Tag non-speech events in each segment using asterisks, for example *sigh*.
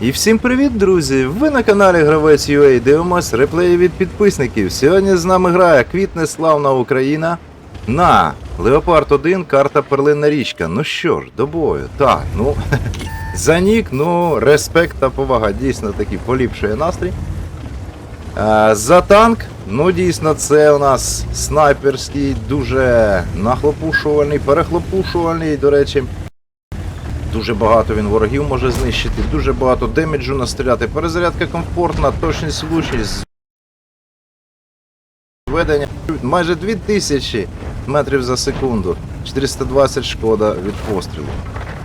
І всім привіт, друзі! Ви на каналі Гравець UA дивимось реплеї від підписників. Сьогодні з нами грає квітне славна Україна на Леопард 1, карта Перлинна річка. Ну що ж, до бою. Так, ну *laughs* за нік, ну, респект та повага дійсно таки поліпшує настрій. А, за танк, ну дійсно, це у нас снайперський, дуже нахлопушувальний, перехлопушувальний, до речі. Дуже багато він ворогів може знищити, дуже багато демеджу настріляти. Перезарядка комфортна, точність влучність. Зведення майже 2000 метрів за секунду. 420 шкода від пострілу.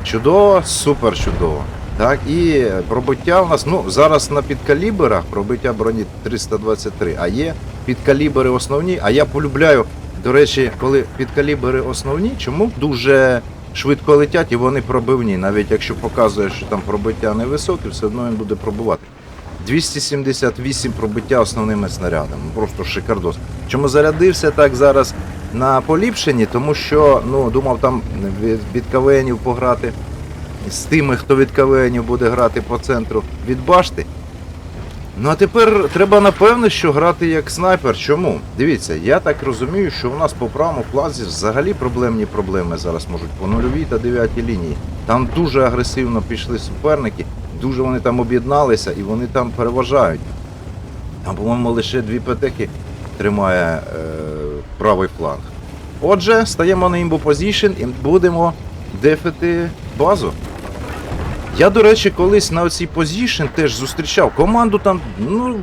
Чудово, супер чудово. Так, і пробиття у нас, ну, зараз на підкаліберах пробиття броні 323, а є підкалібери основні, а я полюбляю, до речі, коли підкалібери основні, чому дуже швидко летять і вони пробивні. Навіть якщо показує, що там пробиття невисоке, все одно він буде пробувати. 278 пробиття основними снарядами. Просто шикардос. Чому зарядився так зараз на поліпшенні? Тому що ну, думав там від КВНів пограти з тими, хто від КВНів буде грати по центру від башти. Ну а тепер треба напевно, що грати як снайпер. Чому? Дивіться, я так розумію, що у нас по правому флазі взагалі проблемні проблеми зараз можуть по нульовій та дев'ятій лінії. Там дуже агресивно пішли суперники, дуже вони там об'єдналися і вони там переважають. Там, по-моєму, лише дві петеки тримає е, правий фланг. Отже, стаємо на імбо позішн і будемо дефити базу. Я, до речі, колись на оцій позішн теж зустрічав команду там, ну.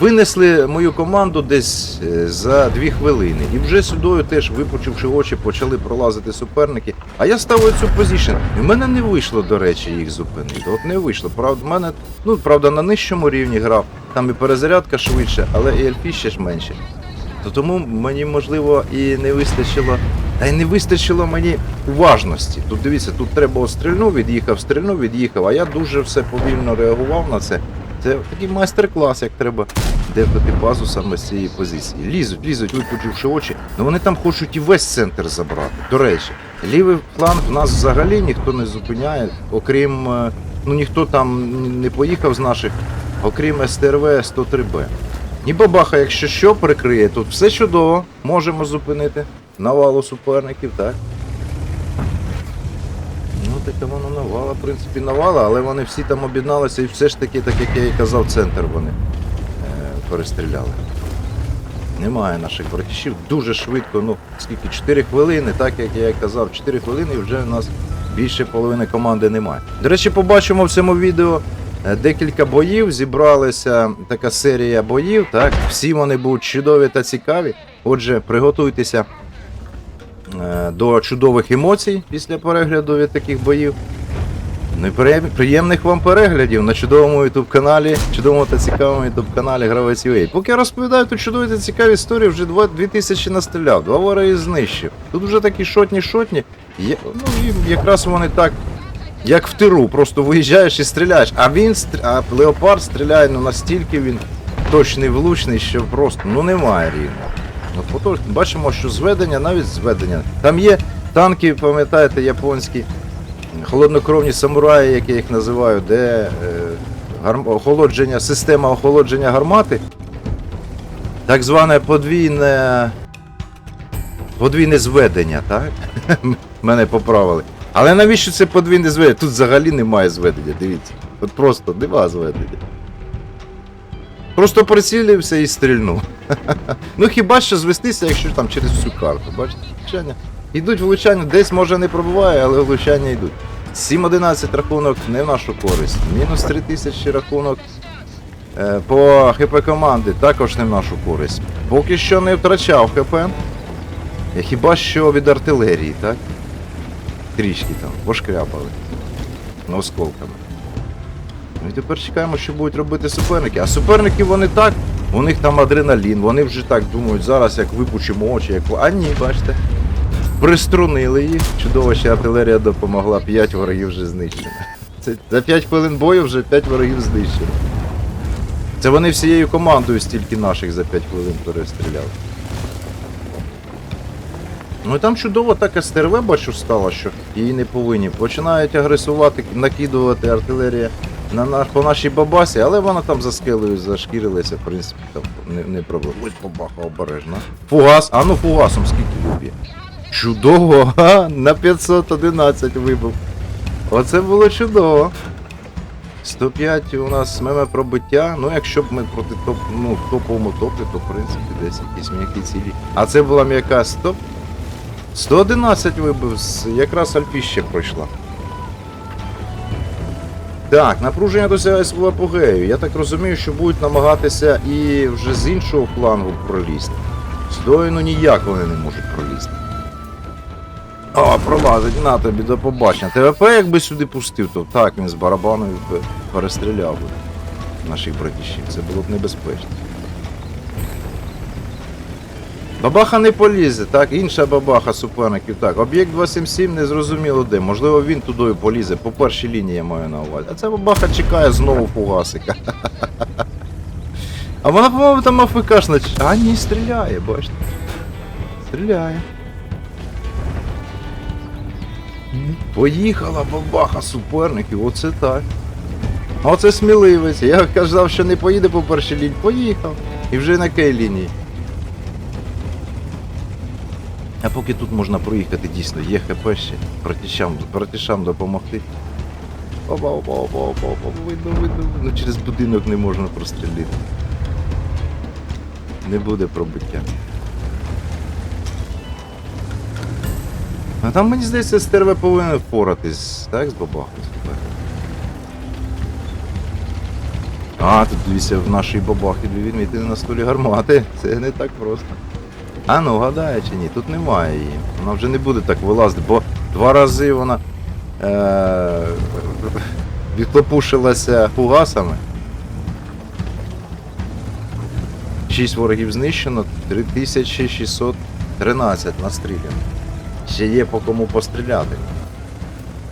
Винесли мою команду десь е, за дві хвилини. І вже сюдою теж, випучивши очі, почали пролазити суперники. А я ставив цю позішн. І в мене не вийшло, до речі, їх зупинити. От не вийшло. Правда, в мене, ну, правда, на нижчому рівні грав, там і перезарядка швидше, але і ельфі ще ж менше. То тому мені, можливо, і не вистачило. Та й не вистачило мені уважності. Тут дивіться, тут треба стрільну, від'їхав, стрільну, від'їхав, а я дуже все повільно реагував на це. Це такий майстер-клас, як треба дефати базу саме з цієї позиції. Лізуть, лізуть, випучивши очі. Ну вони там хочуть і весь центр забрати. До речі, лівий фланг в нас взагалі ніхто не зупиняє, окрім е, ну ніхто там не поїхав з наших, окрім СТРВ 103Б. І бабаха, якщо що, прикриє, тут все чудово, можемо зупинити навалу суперників, так? Ну, таке воно навала, в принципі, навала, але вони всі там об'єдналися і все ж таки, так як я і казав, центр вони е, перестріляли. Немає наших братішів. Дуже швидко, ну скільки, 4 хвилини, так як я і казав, 4 хвилини і вже у нас більше половини команди немає. До речі, побачимо в цьому відео е, декілька боїв. Зібралася така серія боїв. Так, всі вони будуть чудові та цікаві. Отже, приготуйтеся до чудових емоцій після перегляду від таких боїв. Ну і приємних вам переглядів на чудовому youtube каналі, чудовому та цікавому youtube каналі Гравець UA. Поки я розповідаю тут чудові та цікаві історії, вже 2000 настріляв, два вороги знищив. Тут вже такі шотні-шотні. Ну і якраз вони так, як в тиру, просто виїжджаєш і стріляєш. А він а леопард стріляє ну настільки він точний, влучний, що просто ну немає рівно. Ну, бачимо, що зведення, навіть зведення. Там є танки, пам'ятаєте, японські, холоднокровні самураї, як я їх називаю, де е, охолодження, система охолодження гармати. Так зване подвійне. Подвійне зведення, так? *laughs* Мене поправили. Але навіщо це подвійне зведення? Тут взагалі немає зведення, дивіться. От просто нема зведення. Просто прицілився і стрільнув. *laughs* Ну хіба що звестися, якщо там через всю карту, бачите? Влучання. Йдуть влучання, десь може не пробуває, але влучання йдуть. 7-11 рахунок не в нашу користь. Мінус 3000 рахунок е, по ХП команди також не в нашу користь. Поки що не втрачав ХП. Е, Хіба що від артилерії, так? Трішки там, пошкряпали. Ну, осколками. Ну тепер чекаємо, що будуть робити суперники. А суперники вони так, у них там адреналін, вони вже так думають, зараз як випучимо очі, як. А ні, бачите. Приструнили їх. Чудово, що артилерія допомогла, 5 ворогів вже знищено. Це за 5 хвилин бою вже 5 ворогів знищено. Це вони всією командою стільки наших за 5 хвилин перестріляли. Ну і там чудово так СТРВ бачу стало, що її не повинні. Починають агресувати, накидувати артилерія на наш, по нашій бабасі, але вона там за скелею зашкірилася, в принципі, там не, не проблема. Ось бабаха обережно. Фугас, а ну фугасом скільки люб'є. Чудово! Ха, на 511 вибив. Оце було чудово. 105 у нас меме пробиття. Ну, якщо б ми проти топ, ну, топовому топі, то в принципі десь якісь м'які цілі. А це була м'яка 100. 111 вибив, якраз альпіще пройшла. Так, напруження досягає свого апогею. Я так розумію, що будуть намагатися і вже з іншого флангу пролізти. З Доїну ніяк вони не можуть пролізти. О, пролазить, на тобі, до побачення. ТВП якби сюди пустив, то так він з барабаном перестріляв би наших братішів. Це було б небезпечно. Бабаха не полізе, так, інша бабаха суперників. Так, об'єкт 277 не зрозуміло де. Можливо, він тудою полізе. По першій лінії я маю на увазі. А ця бабаха чекає знову фугасика. *laughs* А вона, по-моєму, там АФКшна. А, ні, стріляє, бачите. Стріляє. Поїхала бабаха суперників, оце так. Оце сміливець. Я казав, що не поїде по першій лінії. Поїхав. І вже на кей лінії. А поки тут можна проїхати дійсно, є ХП ще, братішам, братішам допомогти. Опа, опа, опа, опа, опа, видно, видно, видно. Через будинок не можна прострілити. Не буде пробиття. А там, мені здається, стерве повинен впоратись, так, з бабахою? Супер. А, тут дивіться, в нашій бабахі дві відмітини на столі гармати. Це не так просто. А ну, гадає чи ні, тут немає її. Вона вже не буде так вилазити, бо два рази вона е- відклопушилася фугасами. Шість ворогів знищено, 3613 настріляно. Ще є по кому постріляти.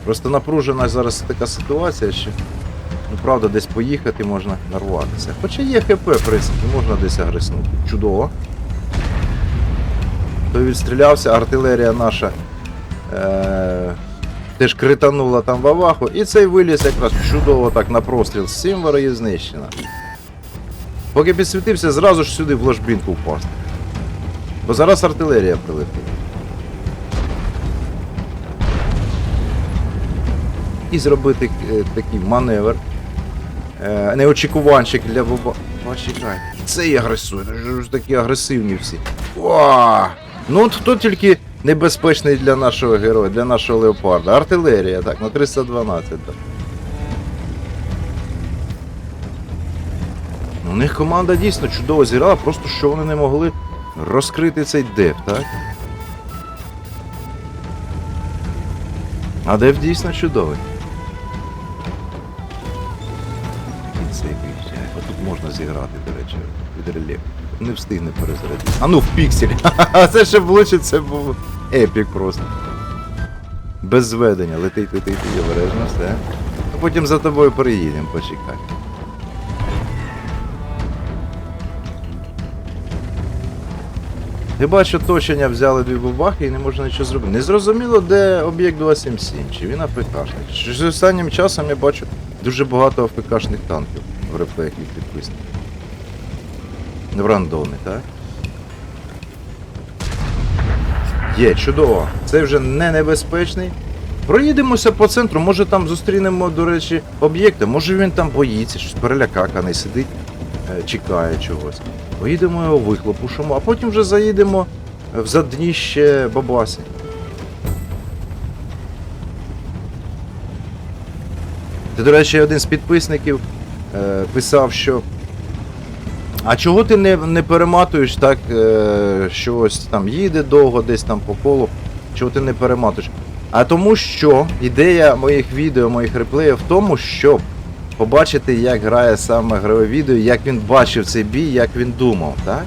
Просто напружена зараз така ситуація, що ну правда десь поїхати можна нарватися. Хоча є ХП, в принципі, можна десь агреснути. Чудово. Той відстрілявся, артилерія наша е- теж кританула там в аваху, і цей виліз якраз чудово так на простріл. Сім ворогів знищено. Поки підсвітився, зразу ж сюди в ложбінку впасти. Бо зараз артилерія прилетить. І зробити е, такий маневр. Е, неочікуванчик для боба. Почекай. Цей агресує. Ж ж такі агресивні всі. О! Ну от хто тільки небезпечний для нашого героя, для нашого леопарда. Артилерія, так, на 312, так. У них команда дійсно чудово зіграла, просто що вони не могли розкрити цей деф, так? А деф дійсно чудовий. Тут можна зіграти, до речі, від реле. Не встигне перезарядити. А ну в піксель! *laughs* А це ще влучить, це був епік просто. Без зведення. Летить, летить, обережно, все. А потім за тобою переїдемо, почекай. Я бачу, оточення взяли дві бабахи і не можна нічого зробити. Не зрозуміло, де об'єкт 277, чи він АФКшник. Щось останнім часом я бачу дуже багато АФКшних танків в реплеях від. В рандомі, так? Є, чудово. Це вже не небезпечний. Проїдемося по центру, може там зустрінемо, до речі, об'єкти, може він там боїться, щось перелякаканий, сидить, е, чекає чогось. Поїдемо його вихлопушимо, а потім вже заїдемо в задніще бабасі. Ти, до речі, один з підписників е, писав, що. А чого ти не, не перематуєш так, е, що ось там їде довго десь там по колу, чого ти не перематуєш? А тому що ідея моїх відео, моїх реплеїв в тому, щоб побачити, як грає саме грове відео, як він бачив цей бій, як він думав, так?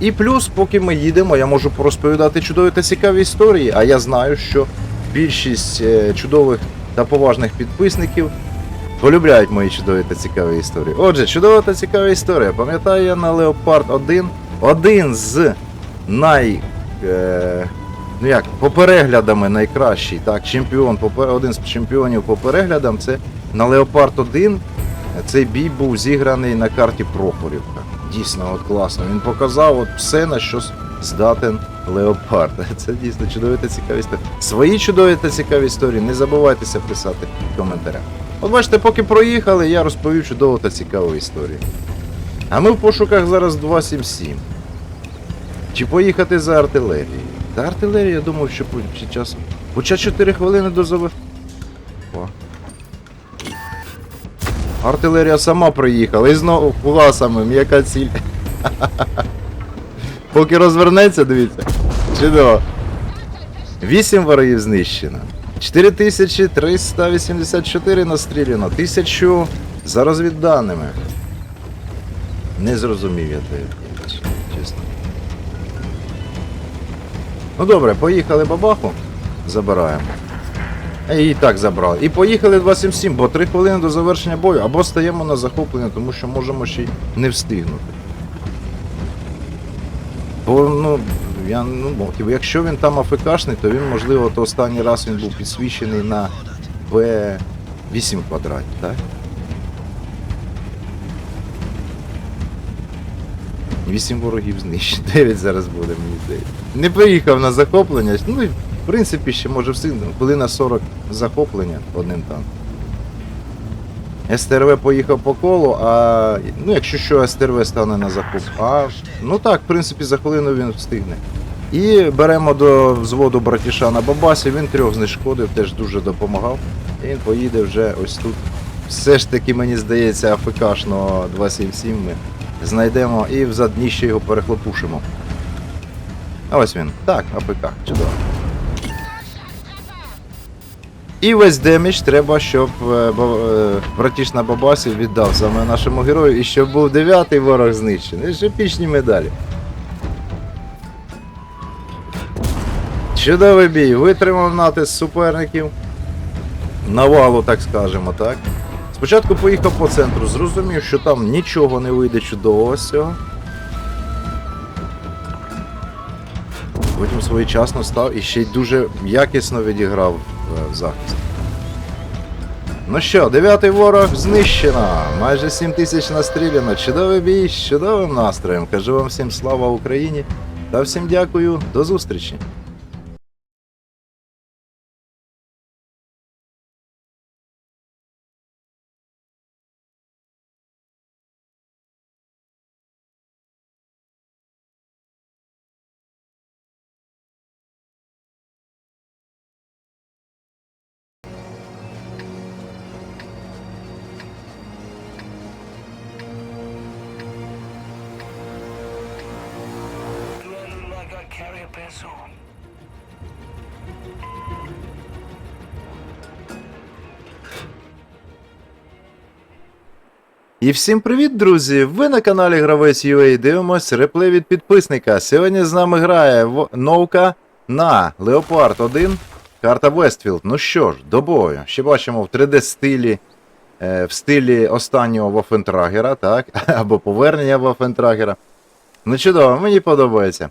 І плюс, поки ми їдемо, я можу порозповідати чудові та цікаві історії, а я знаю, що більшість е, чудових та поважних підписників полюбляють мої чудові та цікаві історії. Отже, чудова та цікава історія. Пам'ятаю я на Leopard 1 один з най. Е, ну як, по переглядами найкращий, так, чемпіон, один з чемпіонів по переглядам, це на Леопард 1 цей бій був зіграний на карті Прохорівка. Дійсно, от класно. Він показав от все, на що здатен Леопард. *laughs* Це дійсно чудові та цікаві історії. Свої чудові та цікаві історії не забувайтеся писати в коментарях. От бачите, поки проїхали, я розповів чудову та цікаву історію. А ми в пошуках зараз 277. Чи поїхати за артилерією? Та артилерія, я думав, що чи часом. Хоча 4 хвилини до завер... Артилерія сама приїхала і знову фугасами, м'яка ціль. *laughs* Поки розвернеться, дивіться. Чудово. 8 ворогів знищено. 4384 настріляно. 1000 за розвідданими. Не зрозумів я те, чесно. Ну добре, поїхали бабаху. Забираємо. І так забрали. І поїхали 277, бо 3 хвилини до завершення бою, або стаємо на захоплення, тому що можемо ще й не встигнути. Бо, ну, я, ну, бо якщо він там АФКшний, то він, можливо, то останній раз він був підсвічений на В8 квадраті, так? Вісім ворогів знищено. *laughs* 9 зараз буде, мені здається. Не поїхав на захоплення. Ну, в принципі, ще може встигнути. Хвилина 40 захоплення одним танком. СТРВ поїхав по колу, а ну якщо що, СТРВ стане на захоп. А ну так, в принципі, за хвилину він встигне. І беремо до взводу братіша на Бабасі, він трьох знешкодив, теж дуже допомагав. І він поїде вже ось тут. Все ж таки, мені здається, АФКшного 277 ми знайдемо і в задніще його перехлопушимо. А ось він. Так, АПК, чудово. І весь демідж треба, щоб е, е, братіш на Бабасі віддав саме нашому герою, і щоб був дев'ятий ворог знищений. Ще епічні медалі. Чудовий бій, витримав натиск суперників. Навалу, так скажемо, так. Спочатку поїхав по центру, зрозумів, що там нічого не вийде чудового з цього. Потім своєчасно став і ще й дуже якісно відіграв в захист. Ну що, дев'ятий ворог знищено. Майже 7 тисяч настріляно. Чудовий бій з чудовим настроєм. Кажу вам всім слава Україні та всім дякую. До зустрічі. І всім привіт, друзі! Ви на каналі Гравець UA дивимось реплей від підписника. Сьогодні з нами грає в- Новка на Leopard 1, карта Вестфілд. Ну що ж, до бою. Ще бачимо в 3D стилі, е, в стилі останнього Вафентрагера, так? *laughs* Або повернення Вафентрагера. Ну чудово, мені подобається.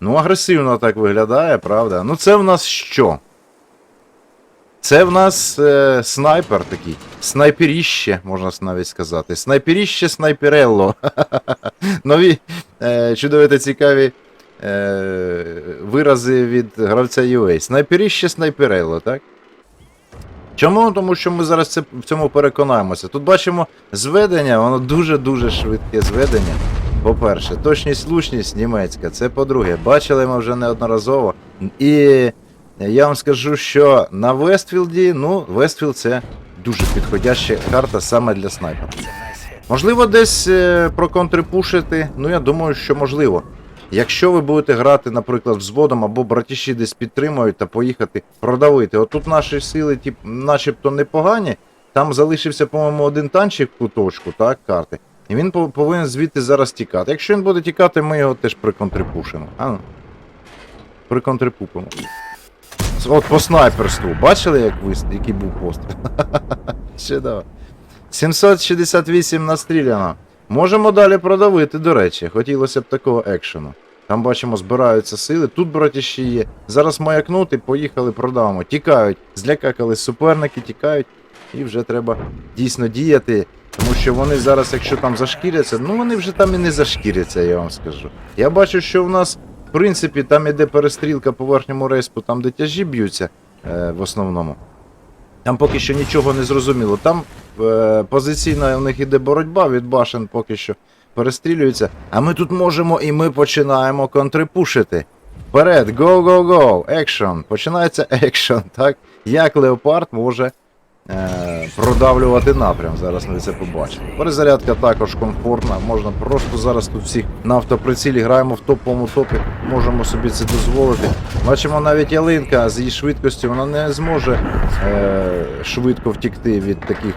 Ну, агресивно так виглядає, правда? Ну це в нас що? Це в нас е, снайпер такий. Снайперіще, можна навіть сказати. Снайперіще снайперелло. *laughs* Нові е, чудові та цікаві е, вирази від гравця UA. Снайперіще снайперелло, так? Чому? Тому що ми зараз це, в цьому переконаємося. Тут бачимо зведення, воно дуже-дуже швидке зведення. По-перше, точність, влучність німецька. Це по-друге, бачили ми вже неодноразово. І я вам скажу, що на Вестфілді, ну, Вестфілд це дуже підходяща карта саме для снайпера. Можливо, десь е, проконтрипушити. Ну, я думаю, що можливо. Якщо ви будете грати, наприклад, взводом або братіші десь підтримують та поїхати продавити. Отут наші сили, тип, начебто непогані. Там залишився, по-моєму, один танчик в куточку, так, карти. І він пов- повинен звідти зараз тікати. Якщо він буде тікати, ми його теж приконтрипушимо. А ну. Приконтрипупимо. От по снайперству. Бачили, як вис... який був постріл? *laughs* Чудово. 768 настріляно. Можемо далі продавити, до речі. Хотілося б такого екшену. Там бачимо, збираються сили. Тут братіші є. Зараз маякнути, поїхали, продавимо. Тікають, злякакались суперники, тікають. І вже треба дійсно діяти. Тому що вони зараз, якщо там зашкіряться, ну вони вже там і не зашкіряться, я вам скажу. Я бачу, що в нас, в принципі, там іде перестрілка по верхньому респу, там де тяжі б'ються е, в основному. Там поки що нічого не зрозуміло. Там е, позиційна у них іде боротьба від башен поки що перестрілюються. А ми тут можемо і ми починаємо контрипушити. Вперед, go, екшон. Починається екшон, так? Як леопард може продавлювати напрям. Зараз ми це побачимо. Перезарядка також комфортна. Можна просто зараз тут всіх на автоприцілі граємо в топовому топі. Можемо собі це дозволити. Бачимо навіть ялинка з її швидкістю, вона не зможе е, швидко втікти від таких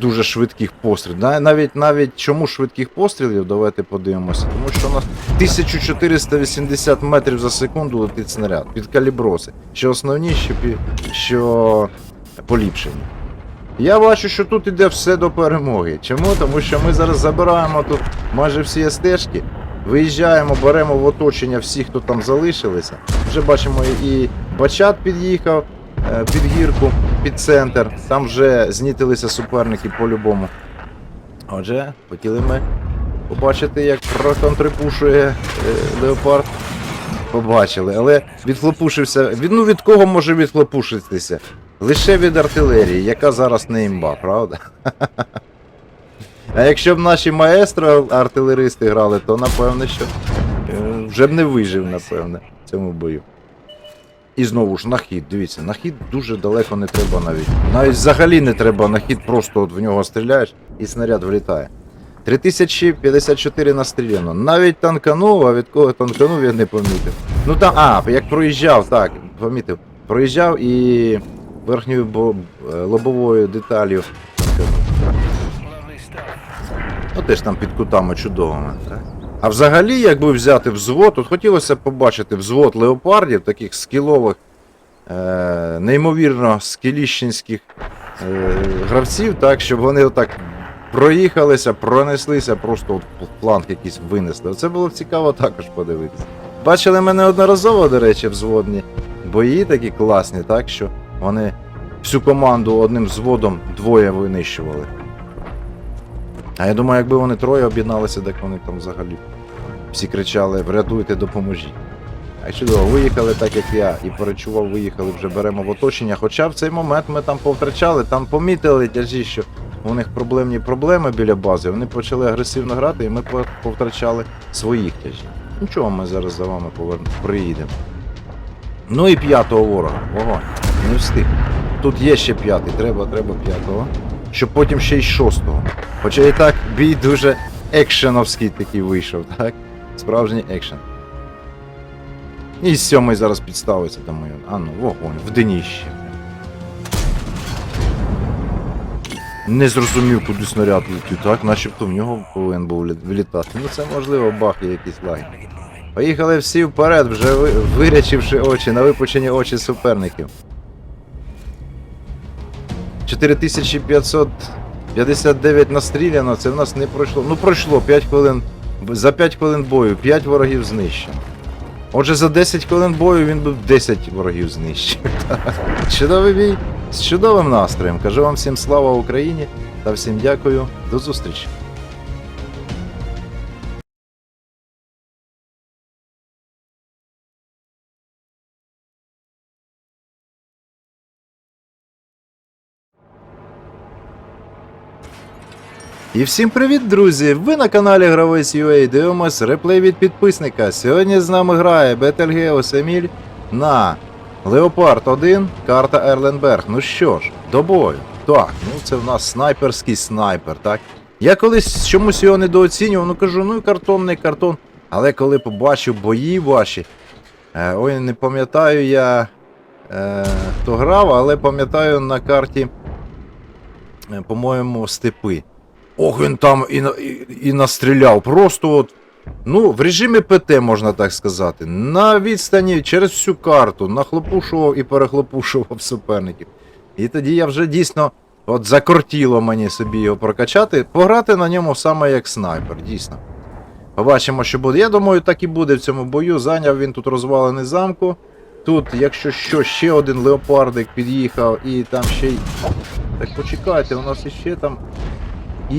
дуже швидких пострілів. Навіть навіть чому швидких пострілів, давайте подивимося. Тому що у нас 1480 метрів за секунду летить снаряд під каліброси. Що основні, що, що поліпшені. Я бачу, що тут іде все до перемоги. Чому? Тому що ми зараз забираємо тут майже всі стежки, виїжджаємо, беремо в оточення всіх, хто там залишилися. Вже бачимо і Бачат під'їхав е, під гірку, під центр. Там вже знітилися суперники по-любому. Отже, хотіли ми побачити, як проконтрипушує е, Леопард. Побачили, але відхлопушився. Від, ну від кого може відхлопушитися? Лише від артилерії, яка зараз не імба, правда? А якщо б наші маестро артилеристи грали, то напевно, що е, вже б не вижив, напевне, в цьому бою. І знову ж нахід, дивіться, нахід дуже далеко не треба навіть. Навіть взагалі не треба нахід, просто от в нього стріляєш і снаряд влітає. 3054 настріляно. Навіть танканув, а від кого танканув, я не помітив. Ну там, а, як проїжджав, так, помітив. Проїжджав і верхньою е, лобовою танканув. Ну теж там під кутами чудовими. Так? А взагалі, якби взяти взвод, от хотілося б побачити взвод леопардів, таких скілових, е- неймовірно скіліщенських е- гравців, так, щоб вони отак проїхалися, пронеслися, просто от планк якийсь винесли. Це було б цікаво також подивитися. Бачили мене одноразово, до речі, взводні бої такі класні, так, що вони всю команду одним взводом двоє винищували. А я думаю, якби вони троє об'єдналися, так вони там взагалі всі кричали врятуйте, допоможіть. А чудово, виїхали так, як я, і перечував, виїхали, вже беремо в оточення. Хоча в цей момент ми там повтрачали, там помітили тяжі, що у них проблемні проблеми біля бази. Вони почали агресивно грати, і ми повтрачали своїх тяжів. Нічого, ми зараз за вами повернемо, приїдемо. Ну і п'ятого ворога. Ого, не встиг. Тут є ще п'ятий, треба, треба п'ятого. Щоб потім ще й шостого. Хоча і так бій дуже екшеновський такий вийшов, так? Справжній екшен. І сьомий зараз підставиться там моє. А ну, вогонь, в днище. Не зрозумів, куди снаряд летів, так? Начебто в нього повинен був лі- влітати. Ну це можливо бах є якийсь лаги. Поїхали всі вперед, вже ви- вирячивши очі, на випучені очі суперників. 4559 настріляно, це в нас не пройшло. Ну пройшло 5 хвилин. За 5 хвилин бою 5 ворогів знищено. Отже, за 10 хвилин бою він був 10 ворогів знищив. *laughs* Чудовий бій з чудовим настроєм. Кажу вам всім слава Україні та всім дякую. До зустрічі. І всім привіт, друзі! Ви на каналі Гравець UA дивимось реплей від підписника. Сьогодні з нами грає Бетельгеус Еміль на Леопард 1, карта Ерленберг. Ну що ж, до бою. Так, ну це в нас снайперський снайпер, так? Я колись чомусь його недооцінював, ну кажу, ну картонний картон. Але коли побачив бої ваші, е, ой, не пам'ятаю я, е, хто грав, але пам'ятаю на карті, е, по-моєму, степи. Ох, він там і, і, і настріляв. Просто от. Ну, в режимі ПТ, можна так сказати. На відстані через всю карту нахлопушував і перехлопушував *laughs* суперників. І тоді я вже дійсно от закортіло мені собі його прокачати, пограти на ньому саме як снайпер, дійсно. Побачимо, що буде. Я думаю, так і буде в цьому бою. Зайняв він тут розвалини замку. Тут, якщо що, ще один леопардик під'їхав і там ще й. Так почекайте, у нас іще там.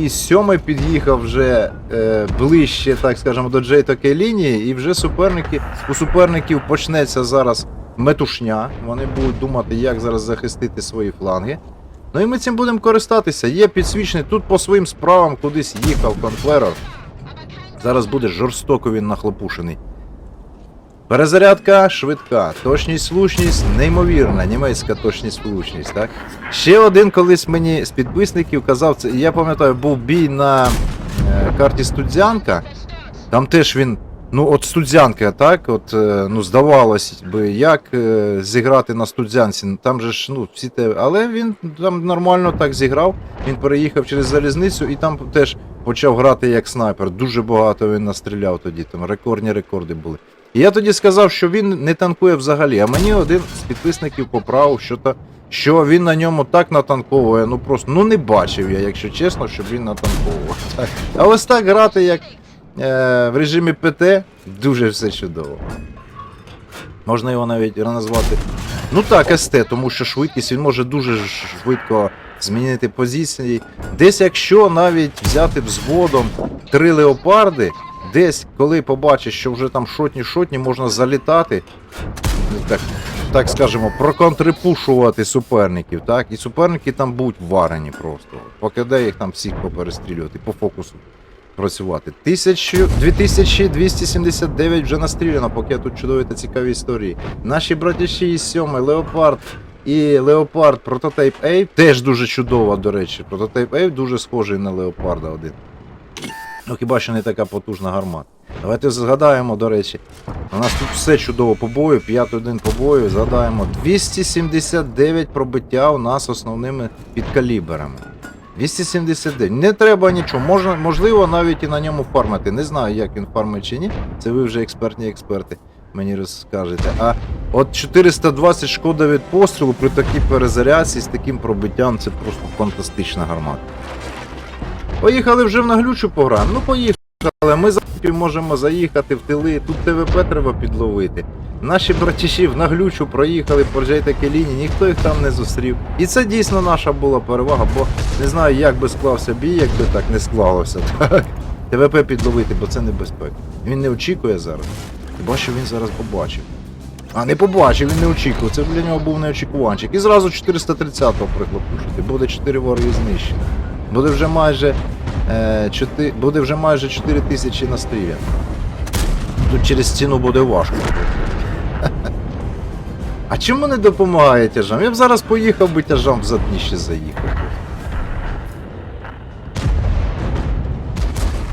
І сьомий під'їхав вже е, ближче, так скажемо, до Джейтокої лінії, і вже суперники, у суперників почнеться зараз метушня. Вони будуть думати, як зараз захистити свої фланги. Ну і ми цим будемо користатися. Є підсвічений, тут по своїм справам кудись їхав конфлерор. Зараз буде жорстоко він нахлопушений. Перезарядка швидка, точність, влучність неймовірна, німецька точність, влучність, так? Ще один колись мені з підписників казав, це, я пам'ятаю, був бій на е, карті Студзянка. Там теж він, ну от Студзянка, так, от, е, ну здавалось би, як е, зіграти на Студзянці. Там же ж, ну, всі те. Але він там нормально так зіграв. Він переїхав через залізницю і там теж почав грати як снайпер. Дуже багато він настріляв тоді, там рекордні рекорди були. Я тоді сказав, що він не танкує взагалі, а мені один з підписників поправив, що, та, що він на ньому так натанковує. Ну просто ну не бачив я, якщо чесно, щоб він натанковував. Так. А ось так грати, як е, в режимі ПТ, дуже все чудово. Можна його навіть назвати. Ну так, СТ, тому що швидкість він може дуже швидко змінити позиції. Десь якщо навіть взяти взводом три леопарди, десь коли побачиш, що вже там шотні-шотні, можна залітати, так, так скажемо, проконтрипушувати суперників, так? І суперники там будуть варені просто. Покидай їх там всіх поперестрілювати, по фокусу працювати. 1000, 2279 вже настріляно, поки тут чудові та цікаві історії. Наші братіші із 7 Леопард і Леопард Прототейп A теж дуже чудова, до речі. Прототейп A дуже схожий на Леопарда один. Ну хіба що не така потужна гармата. Давайте згадаємо, до речі. У нас тут все чудово по бою, 5-1 по бою. Згадаємо 279 пробиття у нас основними підкаліберами. 279. Не треба нічого. Можна, можливо, навіть і на ньому фармити. Не знаю, як він фармить чи ні. Це ви вже експертні експерти мені розкажете. А от 420 шкода від пострілу при такій перезарядці з таким пробиттям це просто фантастична гармата. Поїхали вже в наглючу пограємо. Ну поїхали. Ми за можемо заїхати в тили. Тут ТВП треба підловити. Наші братіші в наглючу проїхали по такі лінії, ніхто їх там не зустрів. І це дійсно наша була перевага, бо не знаю, як би склався бій, якби так не склалося. *laughs* Так? ТВП підловити, бо це небезпека. Він не очікує зараз. Хіба що він зараз побачив. А, не побачив, він не очікував. Це для нього був неочікуванчик. І зразу 430-го прихлопушити. Буде 4 вороги знищено. Буде вже майже. Е, 4, буде вже майже 4 тисячі настріляно. Тут через стіну буде важко. *laughs* А чому не допомагає тяжам? Я б зараз поїхав би тяжам в задніще заїхав.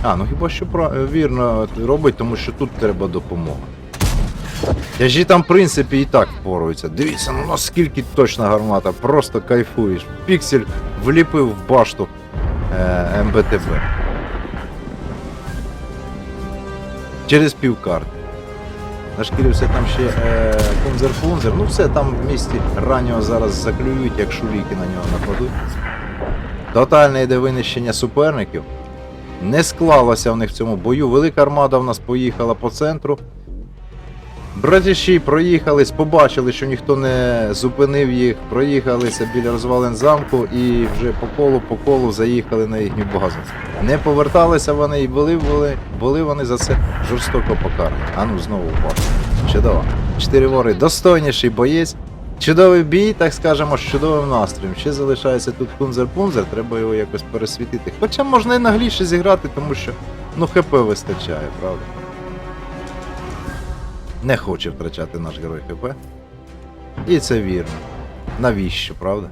А, ну хіба що вірно робить, тому що тут треба допомога. Тяжі там, в принципі, і так впораються. Дивіться, ну наскільки точна гармата, просто кайфуєш. Піксель вліпив в башту МБТБ. Через півкарти. Нашкірився там ще е, кунзер-пунзер. Ну все, там в місті раннього зараз заклюють, як шуліки на нього нападуть. Тотальне йде винищення суперників. Не склалося в них в цьому бою. Велика армада в нас поїхала по центру. Братіші проїхались, побачили, що ніхто не зупинив їх, проїхалися біля розвалин замку і вже по колу, по колу заїхали на їхню базу. Не поверталися вони і були, були, були вони за це жорстоко покарані. А ну знову впав. Чудово. Чотири вори. Достойніший боєць. Чудовий бій, так скажемо, з чудовим настроєм. Ще залишається тут кунзер-пунзер, треба його якось пересвітити. Хоча можна і нагліше зіграти, тому що ну ХП вистачає, правда? Не хоче втрачати наш герой ХП. І це вірно. Навіщо, правда?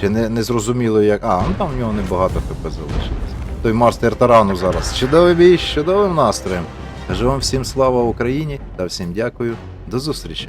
Чи не, не зрозуміло як. А, ну там в нього небагато ХП залишилось. Той мастер тарану зараз. Чудовий бій, чудовим настроєм. Кажу вам всім слава Україні та всім дякую. До зустрічі!